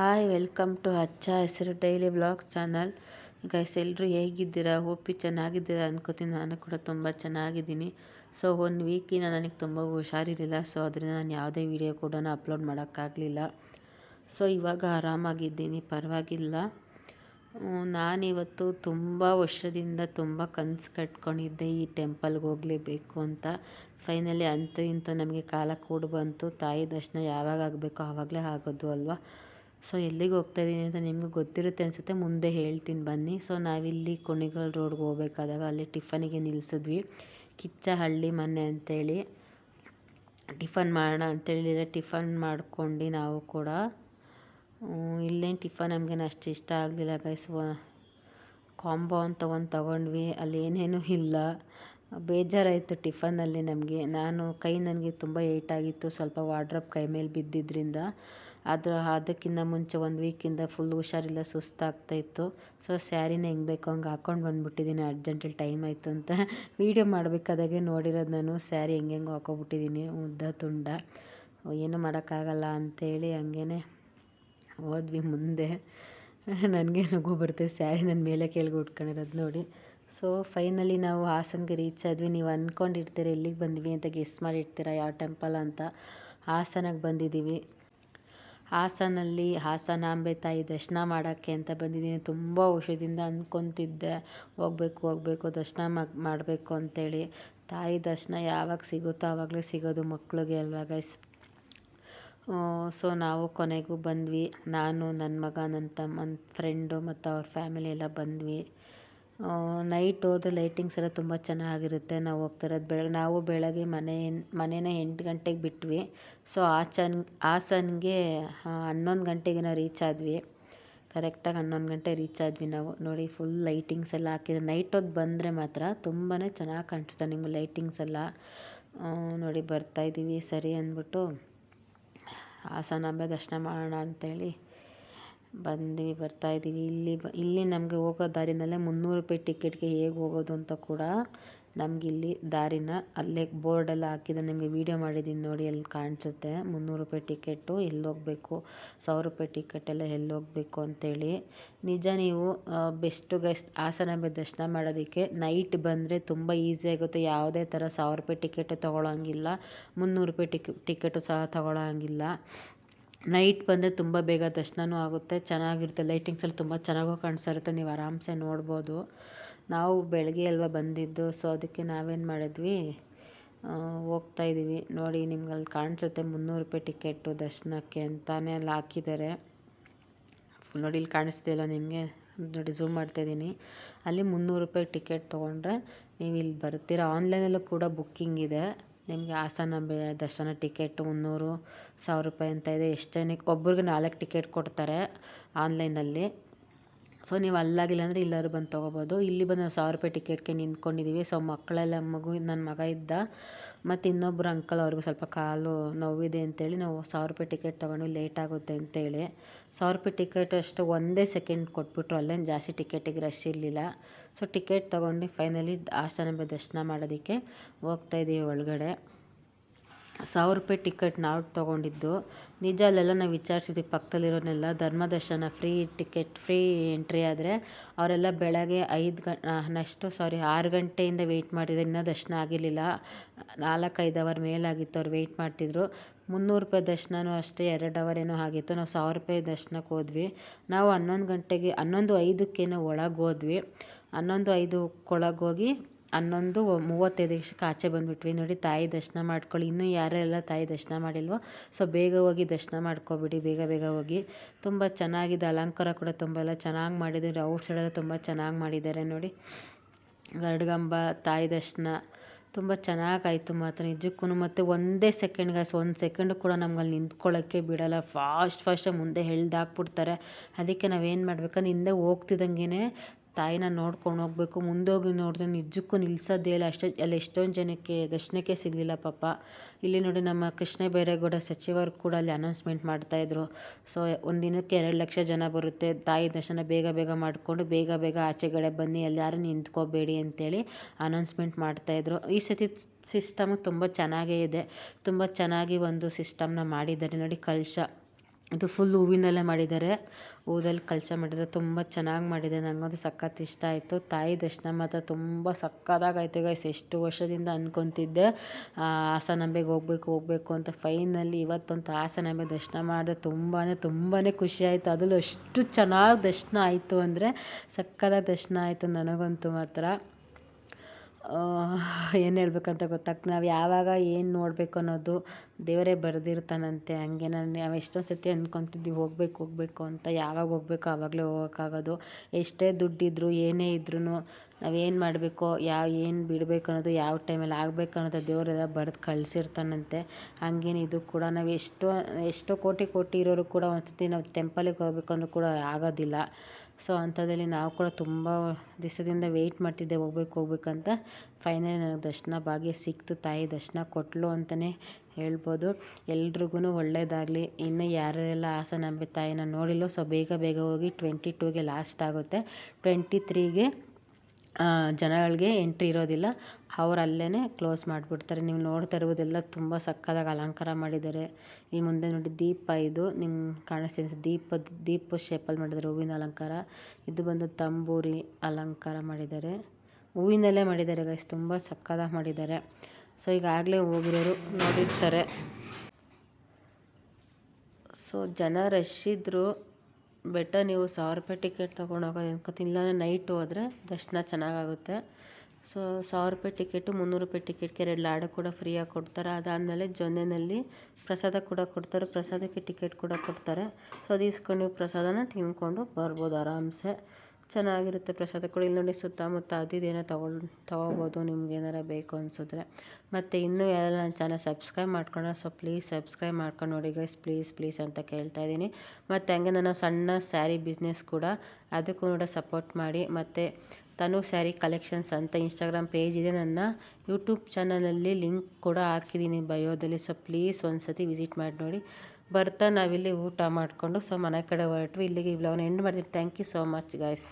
Hi welcome to ಹಚ್ಚ ಹೆಸರು daily blog channel guys ಎಲ್ಲರೂ ಹೇಗಿದ್ದೀರಾ? ಹೋಪಿ ಚೆನ್ನಾಗಿದ್ದೀರಾ ಅನ್ಕೋತೀನಿ. ನಾನು ಕೂಡ ತುಂಬ ಚೆನ್ನಾಗಿದ್ದೀನಿ. ಸೊ ಒಂದು ವೀಕಿನ ನನಗೆ ತುಂಬ ಹುಷಾರಿರಲಿಲ್ಲ. ಸೊ ಅದರಿಂದ ನಾನು ಯಾವುದೇ ವೀಡಿಯೋ ಕೂಡ ಅಪ್ಲೋಡ್ ಮಾಡೋಕ್ಕಾಗಲಿಲ್ಲ. ಸೊ ಇವಾಗ ಆರಾಮಾಗಿದ್ದೀನಿ. ಪರವಾಗಿಲ್ಲ. ನಾನಿವತ್ತು ತುಂಬ ವರ್ಷದಿಂದ ತುಂಬ ಕನಸು ಕಟ್ಕೊಂಡಿದ್ದೆ ಈ ಟೆಂಪಲ್ಗೆ ಹೋಗಲೇಬೇಕು ಅಂತ. ಫೈನಲಿ ಅಂತೂ ಇಂತೂ ನಮಗೆ ಕಾಲ ಕೂಡ ಬಂತು. ತಾಯಿ ದರ್ಶನ ಯಾವಾಗ ಆಗಬೇಕೋ ಆವಾಗಲೇ ಆಗೋದು ಅಲ್ವಾ? ಸೊ ಎಲ್ಲಿಗೆ ಹೋಗ್ತಾ ಇದ್ದೀನಿ ಅಂತ ನಿಮಗೆ ಗೊತ್ತಿರುತ್ತೆ ಅನಿಸುತ್ತೆ, ಮುಂದೆ ಹೇಳ್ತೀನಿ ಬನ್ನಿ. ಸೊ ನಾವಿಲ್ಲಿ ಕುಣಿಗಲ್ ರೋಡ್ಗೆ ಹೋಗ್ಬೇಕಾದಾಗ ಅಲ್ಲಿ ಟಿಫನಿಗೆ ನಿಲ್ಲಿಸಿದ್ವಿ ಕಿಚ್ಚಹಳ್ಳಿ ಮನೆ ಅಂತೇಳಿ. ಟಿಫನ್ ಮಾಡೋಣ ಅಂತೇಳಿ ಟಿಫನ್ ಮಾಡ್ಕೊಂಡು ನಾವು ಕೂಡ ಇಲ್ಲೇನು ಟಿಫನ್ ನಮಗೇನು ಅಷ್ಟು ಇಷ್ಟ ಆಗಲಿಲ್ಲ ಗೈಸ್ ಕಾಂಬೋ ಅಂತ ಒಂದು ತೊಗೊಂಡ್ವಿ, ಅಲ್ಲಿ ಏನೇನೂ ಇಲ್ಲ. ಬೇಜಾರಾಯಿತು ಟಿಫನಲ್ಲಿ ನಮಗೆ. ನಾನು ಕೈ ನನಗೆ ತುಂಬ ಏಟಾಗಿತ್ತು, ಸ್ವಲ್ಪ ವಾಡ್ರಪ್ ಕೈ ಮೇಲೆ ಬಿದ್ದಿದ್ದರಿಂದ ಅದು ಅದಕ್ಕಿಂತ ಮುಂಚೆ ಒಂದು ವೀಕಿಂದ ಫುಲ್ ಹುಷಾರಿಲ್ಲ ಸುಸ್ತಾಗ್ತಾಯಿತ್ತು ಸೊ ಸ್ಯಾರಿನ ಹೆಂಗೆ ಬೇಕು ಹಂಗೆ ಹಾಕ್ಕೊಂಡು ಬಂದುಬಿಟ್ಟಿದ್ದೀನಿ ಅರ್ಜೆಂಟಲ್ಲಿ ಟೈಮ್ ಆಯಿತು ಅಂತ ವೀಡಿಯೋ ಮಾಡಬೇಕಾದಾಗೆ ನೋಡಿರೋದು ನಾನು. ಸ್ಯಾರಿ ಹೆಂಗೆ ಹೆಂಗೆ ಹಾಕೋಬಿಟ್ಟಿದ್ದೀನಿ ಉದ್ದ ತುಂಡ. ಏನೂ ಮಾಡೋಕ್ಕಾಗಲ್ಲ ಅಂಥೇಳಿ ಹಂಗೇ ಹೋದ್ವಿ ಮುಂದೆ. ನನಗೆ ನಗು ಬರುತ್ತೆ. ಸ್ಯಾರಿ ನನ್ನ ಮೇಲೆ ಕೆಳಗೆ ಉಟ್ಕೊಂಡಿರೋದು ನೋಡಿ. ಸೊ ಫೈನಲಿ ನಾವು ಹಾಸನ್ಗೆ ರೀಚ್ ಆದ್ವಿ. ನೀವು ಅಂದ್ಕೊಂಡಿರ್ತೀರ ಎಲ್ಲಿಗೆ ಬಂದ್ವಿ ಅಂತ ಗೆಸ್ ಮಾಡಿರ್ತೀರ? ಯಾವ ಟೆಂಪಲ್ ಅಂತ? ಹಾಸನಕ್ಕೆ ಬಂದಿದ್ದೀವಿ ಹಾಸನಲ್ಲಿ ಹಾಸನಾಂಬೆ ತಾಯಿ ದರ್ಶನ ಮಾಡೋಕ್ಕೆ ಅಂತ ಬಂದಿದ್ದೀನಿ. ತುಂಬ ವರ್ಷದಿಂದ ಅಂದ್ಕೊತಿದ್ದೆ. ಹೋಗ್ಬೇಕು ಹೋಗ್ಬೇಕು, ದರ್ಶನ ಮಾಡಬೇಕು ಅಂತೇಳಿ. ತಾಯಿ ದರ್ಶನ ಯಾವಾಗ ಸಿಗುತ್ತೋ ಆವಾಗಲೇ ಸಿಗೋದು ಮಕ್ಕಳಿಗೆ ಅಲ್ವಾ ಗೈಸ್ ಸೊ ನಾವು ಕೊನೆಗೂ ಬಂದ್ವಿ. ನಾನು, ನನ್ನ ಮಗ, ನನ್ನ ತಮ್ಮ ನನ್ನ ಫ್ರೆಂಡು ಮತ್ತು ಅವ್ರ ಫ್ಯಾಮಿಲಿ ಎಲ್ಲ ಬಂದ್ವಿ. ನೈಟ್ ಹೋದ್ರೆ ಲೈಟಿಂಗ್ಸ್ ಎಲ್ಲ ತುಂಬ ಚೆನ್ನಾಗಿರುತ್ತೆ. ನಾವು ಹೋಗ್ತಿರೋದು ಬೆಳಗ್ಗೆ ನಾವು ಬೆಳಗ್ಗೆ ಮನೆ, ಮನೇನ ಎಂಟು ಗಂಟೆಗೆ ಬಿಟ್ವಿ. ಸೊ ಆಚನ್ ಹಾಸನ್ಗೆ ಹನ್ನೊಂದು ಗಂಟೆಗೆ ನಾವು ರೀಚ್ ಆದ್ವಿ. ಕರೆಕ್ಟಾಗಿ ಹನ್ನೊಂದು ಗಂಟೆ ರೀಚ್ ಆದ್ವಿ ನಾವು. ನೋಡಿ ಫುಲ್ ಲೈಟಿಂಗ್ಸ್ ಎಲ್ಲ ಹಾಕಿದ್ರೆ ನೈಟ್ ಹೊತ್ತು ಬಂದರೆ ಮಾತ್ರ ತುಂಬಾ ಚೆನ್ನಾಗಿ ಕಾಣಿಸುತ್ತೆ ನಿಮ್ಗೆ ಲೈಟಿಂಗ್ಸ್ ಎಲ್ಲ. ನೋಡಿ ಬರ್ತಾಯಿದ್ದೀವಿ ಸರಿ ಅಂದ್ಬಿಟ್ಟು, ಹಾಸನಾಂಬೆ ದರ್ಶನ ಮಾಡೋಣ ಅಂತೇಳಿ. ಬಂದು ಬರ್ತಾಯಿದ್ದೀವಿ ಇಲ್ಲಿ ಬ, ಇಲ್ಲಿ ನಮಗೆ ಹೋಗೋ ದಾರಿನಲ್ಲೇ ಮುನ್ನೂರು ರೂಪಾಯಿ ಟಿಕೆಟ್ಗೆ ಹೇಗೆ ಹೋಗೋದು ಅಂತ ಕೂಡ ನಮಗಿಲ್ಲಿ ದಾರಿನ ಅಲ್ಲೇ ಬೋರ್ಡೆಲ್ಲ ಹಾಕಿದ್ದಾರೆ ನಿಮಗೆ ವೀಡಿಯೋ ಮಾಡಿದ್ದೀನಿ ನೋಡಿ ಅಲ್ಲಿ ಕಾಣಿಸುತ್ತೆ. ಮುನ್ನೂರು ರೂಪಾಯಿ ಟಿಕೆಟು ಎಲ್ಲಿ ಹೋಗಬೇಕು? ಸಾವಿರ ರೂಪಾಯಿ ಟಿಕೆಟೆಲ್ಲ ಎಲ್ಲಿ ಹೋಗಬೇಕು ಅಂತೇಳಿ. ನಿಜ ನೀವು ಬೆಸ್ಟು ಗೈಸ್ ಹಾಸನಾಂಬೆ ದರ್ಶನ ಮಾಡೋದಕ್ಕೆ ನೈಟ್ ಬಂದರೆ ತುಂಬ ಈಸಿ ಆಗುತ್ತೆ. ಯಾವುದೇ ಥರ ಸಾವಿರ ರೂಪಾಯಿ ಟಿಕೆಟು ತಗೊಳ್ಳೋಂಗಿಲ್ಲ ಮುನ್ನೂರು ರೂಪಾಯಿ ಟಿಕೆ ಟಿಕೆಟು ಸಹ ತೊಗೊಳ್ಳೋ ಹಂಗಿಲ್ಲ ನೈಟ್ ಬಂದರೆ ತುಂಬ ಬೇಗ ದರ್ಶನವೂ ಆಗುತ್ತೆ. ಚೆನ್ನಾಗಿರುತ್ತೆ. ಲೈಟಿಂಗ್ಸಲ್ಲಿ ತುಂಬ ಚೆನ್ನಾಗೂ ಕಾಣಿಸಿರುತ್ತೆ ನೀವು ಆರಾಮ್ಸೆ ನೋಡ್ಬೋದು. ನಾವು ಬೆಳಗ್ಗೆ ಅಲ್ವಾ ಬಂದಿದ್ದು ಸೊ ಅದಕ್ಕೆ ನಾವೇನು ಮಾಡಿದ್ವಿ ಹೋಗ್ತಾ ಇದ್ದೀವಿ ನೋಡಿ ನಿಮ್ಗೆ ಅಲ್ಲಿ ಕಾಣಿಸುತ್ತೆ ಮುನ್ನೂರು ರೂಪಾಯಿ ಟಿಕೆಟು ದರ್ಶನಕ್ಕೆ ಅಂತಲೇ ಅಲ್ಲಿ ಹಾಕಿದ್ದಾರೆ. ನೋಡಿ, ಇಲ್ಲಿ ಕಾಣಿಸ್ತಿಲ್ಲ ನಿಮಗೆ? ನೋಡಿ ಝೂಮ್ ಮಾಡ್ತಾಯಿದ್ದೀನಿ ಅಲ್ಲಿ ಮುನ್ನೂರು ರೂಪಾಯಿ ಟಿಕೆಟ್ ತೊಗೊಂಡ್ರೆ ನೀವು ಇಲ್ಲಿ ಬರ್ತೀರಾ ಆನ್ಲೈನಲ್ಲೂ ಕೂಡ ಬುಕ್ಕಿಂಗ್ ಇದೆ. ನಿಮಗೆ ಹಾಸನಾಂಬೆ ದರ್ಶನ ಟಿಕೆಟ್ ಮುನ್ನೂರು ಸಾವಿರ ರೂಪಾಯಿ ಅಂತ ಇದೆ. ಎಷ್ಟು ಜನಕ್ಕೆ ಒಬ್ರಿಗೆ ನಾಲ್ಕು ಟಿಕೆಟ್ ಕೊಡ್ತಾರೆ ಆನ್ಲೈನಲ್ಲಿ ಸೊ ನೀವು ಅಲ್ಲಾಗಿಲ್ಲ ಅಂದರೆ ಇಲ್ಲಾದ್ರು ಬಂದು ತೊಗೋಬೋದು. ಇಲ್ಲಿ ಬಂದು ನಾವು ಸಾವಿರ ರೂಪಾಯಿ ಟಿಕೆಟ್ಗೆ ನಿಂತ್ಕೊಂಡಿದ್ದೀವಿ ಸೊ ಮಕ್ಕಳೆಲ್ಲ ಮಗು, ನನ್ನ ಮಗ ಇದ್ದ. ಮತ್ತು ಇನ್ನೊಬ್ರು ಅಂಕಲ್ ಅವ್ರಿಗೂ ಸ್ವಲ್ಪ ಕಾಲು ನೋವಿದೆ ಅಂತೇಳಿ ನಾವು ಸಾವಿರ ರೂಪಾಯಿ ಟಿಕೆಟ್ ತೊಗೊಂಡು ಲೇಟ್ ಆಗುತ್ತೆ ಅಂತೇಳಿ. ಸಾವಿರ ರೂಪಾಯಿ ಟಿಕೆಟ್ ಅಷ್ಟು ಒಂದೇ ಸೆಕೆಂಡ್ ಕೊಟ್ಬಿಟ್ರು. ಅಲ್ಲೇನು ಜಾಸ್ತಿ ಟಿಕೆಟಿಗೆ ರಶ್ ಇರಲಿಲ್ಲ. ಸೊ ಟಿಕೆಟ್ ತೊಗೊಂಡು ಫೈನಲಿ ಆಸ್ಥಾನ ದರ್ಶನ ಮಾಡೋದಕ್ಕೆ ಹೋಗ್ತಾಯಿದ್ದೀವಿ ಒಳಗಡೆ. ಸಾವಿರ ರೂಪಾಯಿ ಟಿಕೆಟ್ ನಾವು ತೊಗೊಂಡಿದ್ದು. ನಿಜ ಅಲ್ಲೆಲ್ಲ ನಾವು ವಿಚಾರಿಸಿದ್ವಿ. ಪಕ್ಕದಲ್ಲಿರೋನೆಲ್ಲ ಧರ್ಮದರ್ಶನ ಫ್ರೀ ಟಿಕೆಟ್, ಫ್ರೀ ಎಂಟ್ರಿ ಆದರೆ ಅವರೆಲ್ಲ ಬೆಳಗ್ಗೆ ಐದು ಗಂ ನೆಕ್ಸ್ಟು ಸಾರಿ, ಆರು ಗಂಟೆಯಿಂದ ವೆಯ್ಟ್ ಮಾಡಿದ್ರು ಇನ್ನೂ ದರ್ಶನ ಆಗಿರಲಿಲ್ಲ. ನಾಲ್ಕೈದು ಅವರ್ ಮೇಲಾಗಿತ್ತು ಅವ್ರು ವೆಯ್ಟ್ ಮಾಡ್ತಿದ್ರು. ಮುನ್ನೂರು ರೂಪಾಯಿ ದರ್ಶನವೂ ಅಷ್ಟೇ, ಎರಡು ಅವರ್ ಏನೋ ಆಗಿತ್ತು. ನಾವು ಸಾವಿರ ರೂಪಾಯಿ ದರ್ಶನಕ್ಕೆ ಹೋದ್ವಿ. ನಾವು ಹನ್ನೊಂದು ಗಂಟೆಗೆ, ಹನ್ನೊಂದು ಐದಕ್ಕೇನೋ ಒಳಗೆ ಹೋದ್ವಿ. ಹನ್ನೊಂದು ಐದಕ್ಕೆ ಹೋಗಿ ಹನ್ನೊಂದು ಮೂವತ್ತೈದಕ್ಕೆ ಆಚೆ ಬಂದುಬಿಟ್ವಿ. ನೋಡಿ, ತಾಯಿ ದರ್ಶನ ಮಾಡ್ಕೊಳ್ಳಿ. ಇನ್ನೂ ಯಾರೆಲ್ಲ ತಾಯಿ ದರ್ಶನ ಮಾಡಿಲ್ವೋ? ಸೊ, ಬೇಗ ಹೋಗಿ ದರ್ಶನ ಮಾಡ್ಕೊಬಿಡಿ. ಬೇಗ ಬೇಗ ಹೋಗಿ. ತುಂಬ ಚೆನ್ನಾಗಿದೆ. ಅಲಂಕಾರ ಕೂಡ ತುಂಬ ಎಲ್ಲ ಚೆನ್ನಾಗಿ ಮಾಡಿದ್ದಾರೆ. ಔಟ್ ಸೈಡೆಲ್ಲ ತುಂಬ ಚೆನ್ನಾಗಿ ಮಾಡಿದ್ದಾರೆ. ನೋಡಿ, ಗರುಡಗಂಬ, ತಾಯಿ ದರ್ಶನ ತುಂಬ ಚೆನ್ನಾಗಾಯಿತು ಮಾತ್ರ. ನಿಜಕ್ಕೂ ಮತ್ತು ಒಂದೇ ಸೆಕೆಂಡ್ ಗಾಯ್ಸ್. ಒಂದು ಸೆಕೆಂಡು ಕೂಡ ನಮ್ಗೆ ಅಲ್ಲಿ ನಿಂತ್ಕೊಳ್ಳೋಕ್ಕೆ ಬಿಡೋಲ್ಲ. ಫಾಸ್ಟ್ ಫಾಸ್ಟಾಗಿ ಮುಂದೆ ಎಳ್ದಾಕ್ಬಿಡ್ತಾರೆ ಅದಕ್ಕೆ ನಾವೇನು ಮಾಡ್ಬೇಕಂದ್ರೆ, ಹಿಂದೆ ಹೋಗ್ತಿದ್ದಂಗೆ ತಾಯಿನ ನೋಡ್ಕೊಂಡು ಹೋಗ್ಬೇಕು. ಮುಂದೋಗಿ ನೋಡಿದ್ರೆ ನಿಜಕ್ಕೂ ನಿಲ್ಸೋದೇ ಇಲ್ಲ. ಅಷ್ಟೇ, ಅಲ್ಲಿ ಎಷ್ಟೊಂದು ಜನಕ್ಕೆ ದರ್ಶನಕ್ಕೆ ಸಿಗಲಿಲ್ಲ ಪಾಪ. ಇಲ್ಲಿ ನೋಡಿ ನಮ್ಮ ಕೃಷ್ಣ ಬೈರೇಗೌಡ ಸಚಿವರು ಕೂಡ ಅಲ್ಲಿ ಅನೌನ್ಸ್ಮೆಂಟ್ ಮಾಡ್ತಾಯಿದ್ರು ಸೊ ಒಂದು ದಿನಕ್ಕೆ ಎರಡು ಲಕ್ಷ ಜನ ಬರುತ್ತೆ. ತಾಯಿ ದರ್ಶನ ಬೇಗ ಬೇಗ ಮಾಡಿಕೊಂಡು ಬೇಗ ಬೇಗ ಆಚೆಗಡೆ ಬನ್ನಿ. ಅಲ್ಲಿ ನಿಂತ್ಕೋಬೇಡಿ ಅಂತೇಳಿ ಅನೌನ್ಸ್ಮೆಂಟ್ ಮಾಡ್ತಾಯಿದ್ರು ಈ ಸತಿ ಸಿಸ್ಟಮು ತುಂಬ ಚೆನ್ನಾಗೇ ಇದೆ. ತುಂಬ ಚೆನ್ನಾಗಿ ಒಂದು ಸಿಸ್ಟಮ್ನ ಮಾಡಿದ್ದಾರೆ. ನೋಡಿ ಕಳಶ ಇದು ಫುಲ್ ಹೂವಿನಲ್ಲೇ ಮಾಡಿದ್ದಾರೆ. ಹೂದಲ್ಲಿ ಕಳಶ ಮಾಡಿದ್ದಾರೆ ತುಂಬ ಚೆನ್ನಾಗಿ ಮಾಡಿದೆ. ನನಗಂತೂ ಸಖತ್ ಇಷ್ಟ ಆಯಿತು. ತಾಯಿ ದರ್ಶನ ಮಾತ್ರ ತುಂಬ ಸಕ್ಕತ್ತಾಗಾಯ್ತು ಗೈಸ್ ಎಷ್ಟು ವರ್ಷದಿಂದ ಅಂದ್ಕೊತಿದ್ದೆ ಹಾಸನಾಂಬೆಗೆ ಹೋಗ್ಬೇಕು ಹೋಗ್ಬೇಕು ಅಂತ ಫೈನಲ್ಲಿ ಇವತ್ತಂತೂ ಹಾಸನಾಂಬೆ ದರ್ಶನ ಮಾಡಿದೆ ತುಂಬಾ ತುಂಬಾ ಖುಷಿ ಆಯಿತು. ಅದರಲ್ಲೂ ಅಷ್ಟು ಚೆನ್ನಾಗಿ ದರ್ಶನ ಆಯಿತು ಅಂದರೆ ಸಕ್ಕತ್ತಾಗಿ ದರ್ಶನ ಆಯಿತು ನನಗಂತೂ ಮಾತ್ರ. ಏನು ಹೇಳ್ಬೇಕಂತ ಗೊತ್ತಾಗ್ತ, ನಾವು ಯಾವಾಗ ಏನು ನೋಡಬೇಕು ಅನ್ನೋದು ದೇವರೇ ಬರೆದಿರ್ತಾನಂತೆ, ಹಂಗೆ ನಾನು ನಾವು ಎಷ್ಟೊಂದು ಸತಿ ಅಂದ್ಕೊತಿದ್ವಿ ಹೋಗ್ಬೇಕು ಹೋಗ್ಬೇಕು ಅಂತ, ಯಾವಾಗ ಹೋಗ್ಬೇಕು ಆವಾಗಲೇ ಹೋಗೋಕ್ಕಾಗೋದು. ಎಷ್ಟೇ ದುಡ್ಡಿದ್ರು, ಏನೇ ಇದ್ರೂ ನಾವೇನು ಮಾಡಬೇಕು, ಯಾವ, ಏನು ಬಿಡಬೇಕು ಅನ್ನೋದು ಯಾವ ಟೈಮಲ್ಲಿ ಆಗಬೇಕು ಅನ್ನೋದು ದೇವರೆಲ್ಲ ಬರೆದು ಕಳಿಸಿರ್ತಾನಂತೆ. ಹಂಗೇನು ಇದು ಕೂಡ ನಾವು ಎಷ್ಟೋ ಎಷ್ಟೋ ಕೋಟಿ ಕೋಟಿ ಇರೋರು ಕೂಡ ಒಂದು ಸತಿ ನಾವು ಟೆಂಪಲಿಗೆ ಹೋಗ್ಬೇಕು ಅಂದರೂ ಕೂಡ ಆಗೋದಿಲ್ಲ. ಸೊ ಅಂಥದ್ರಲ್ಲಿ ನಾವು ಕೂಡ ತುಂಬ ದಿವಸದಿಂದ ವೆಯ್ಟ್ ಮಾಡ್ತಿದ್ದೆ, ಹೋಗ್ಬೇಕು ಹೋಗ್ಬೇಕಂತ ಫೈನಲಿ ನನಗೆ ದರ್ಶನ ಭಾಗ್ಯ ಸಿಕ್ತು. ತಾಯಿ ದರ್ಶನ ಕೊಟ್ಟಳು ಅಂತಲೇ ಹೇಳ್ಬೋದು. ಎಲ್ರಿಗೂ ಒಳ್ಳೆಯದಾಗಲಿ ಇನ್ನು ಯಾರೆಲ್ಲ ಹಾಸನಾಂಬೆ ತಾಯಿನ ನೋಡಿಲ್ಲೋ, ಸೊ ಬೇಗ ಬೇಗ ಹೋಗಿ ಟ್ವೆಂಟಿ ಟೂಗೆ ಲಾಸ್ಟ್ ಆಗುತ್ತೆ. ಟ್ವೆಂಟಿ ತ್ರೀಗೆ ಜನಗಳಿಗೆ ಎಂಟ್ರಿ ಇರೋದಿಲ್ಲ. ಅವ್ರು ಅಲ್ಲೇ ಕ್ಲೋಸ್ ಮಾಡಿಬಿಡ್ತಾರೆ. ನೀವು ನೋಡ್ತಾ ಇರ್ಬೋದೆಲ್ಲ ತುಂಬ ಸಕ್ಕತ್ತಾಗಿ ಅಲಂಕಾರ ಮಾಡಿದ್ದಾರೆ. ಈ ಮುಂದೆ ನೋಡಿ ದೀಪ ಇದು. ನಿಮ್ಗೆ ಕಾಣಿಸ್ತಿದೆ ದೀಪದ ದೀಪದ ಶೇಪಲ್ಲಿ ಮಾಡಿದ್ದಾರೆ ಹೂವಿನ ಅಲಂಕಾರ. ಇದು ಬಂದು ತಂಬೂರಿ ಅಲಂಕಾರ ಮಾಡಿದ್ದಾರೆ. ಹೂವಿನಲ್ಲೇ ಮಾಡಿದ್ದಾರೆ ಗೈಸ್ ತುಂಬ ಸಕ್ಕತ್ತಾಗಿ ಮಾಡಿದ್ದಾರೆ. ಸೊ ಈಗಾಗಲೇ ಹೋಗಿರೋರು ನೋಡಿರ್ತಾರೆ. ಸೊ ಜನ ರಶ್ ಇದ್ದರು ಬೆಟರ್ ನೀವು ಸಾವಿರ ರೂಪಾಯಿ ಟಿಕೆಟ್ ತೊಗೊಂಡು ಹೋಗೋದು ಇಲ್ಲಾಂದರೆ ನೈಟ್ ಹೋದರೆ ದರ್ಶನ ಚೆನ್ನಾಗಾಗುತ್ತೆ. ಸೊ ಸಾವಿರ ರೂಪಾಯಿ ಟಿಕೆಟು, ಮುನ್ನೂರು ರೂಪಾಯಿ ಟಿಕೆಟ್ಗೆ ಎರಡು ಲಾಡು ಕೂಡ ಫ್ರೀಯಾಗಿ ಕೊಡ್ತಾರೆ. ಅದಾದಮೇಲೆ ಜೊನ್ನೆನಲ್ಲಿ ಪ್ರಸಾದ ಕೂಡ ಕೊಡ್ತಾರೆ. ಪ್ರಸಾದಕ್ಕೆ ಟಿಕೆಟ್ ಕೂಡ ಕೊಡ್ತಾರೆ. ಸೊ ಅದು ಇಸ್ಕೊಂಡು ನೀವು ಪ್ರಸಾದನ ತಿನ್ಕೊಂಡು ಬರ್ಬೋದು ಆರಾಮ್ಸೆ. ಚೆನ್ನಾಗಿರುತ್ತೆ ಪ್ರಸಾದ ಕೂಡ. ಇಲ್ಲಿ ನೋಡಿ ಸುತ್ತಮುತ್ತ ಅದು ಇದೇನೋ ತೊಗೊಂಡು ತೊಗೋಬೋದು, ನಿಮ್ಗೆ ಏನಾರ ಬೇಕು ಅನಿಸಿದ್ರೆ. ಮತ್ತು ಇನ್ನೂ ಯಾರೆಲ್ಲ ನನ್ನ ಚಾನಲ್ ಸಬ್ಸ್ಕ್ರೈಬ್ ಮಾಡ್ಕೊಂಡ್ರೆ ಸೊ ಪ್ಲೀಸ್ ಸಬ್ಸ್ಕ್ರೈಬ್ ಮಾಡ್ಕೊಂಡು ನೋಡಿ ಗೈಸ್ ಪ್ಲೀಸ್ ಪ್ಲೀಸ್ ಅಂತ ಕೇಳ್ತಾ ಇದ್ದೀನಿ. ಮತ್ತು ಹಂಗೆ ನನ್ನ ಸಣ್ಣ ಸ್ಯಾರಿ ಬಿಸ್ನೆಸ್ ಕೂಡ ಅದಕ್ಕೂ ಕೂಡ ಸಪೋರ್ಟ್ ಮಾಡಿ. ಮತ್ತು ತನು ಸ್ಯಾರಿ ಕಲೆಕ್ಷನ್ಸ್ ಅಂತ ಇನ್ಸ್ಟಾಗ್ರಾಮ್ ಪೇಜ್ ಇದೆ. ನನ್ನ ಯೂಟ್ಯೂಬ್ ಚಾನಲಲ್ಲಿ ಲಿಂಕ್ ಕೂಡ ಹಾಕಿದ್ದೀನಿ ಬಯೋದಲ್ಲಿ ಸೊ ಪ್ಲೀಸ್ ಒಂದು ಸತಿ ವಿಸಿಟ್ ಮಾಡಿ ನೋಡಿ. ಬರ್ತಾ ನಾವಿಲ್ಲಿ ಊಟ ಮಾಡಿಕೊಂಡು ಸೊ ಮನೆ ಕಡೆ ಹೊರಟ್ವಿ. ಇಲ್ಲಿಗೆ ಈ ವ್ಲಾಗ್ನ ಎಂಡ್ ಮಾಡ್ತೀನಿ. Thank you so much guys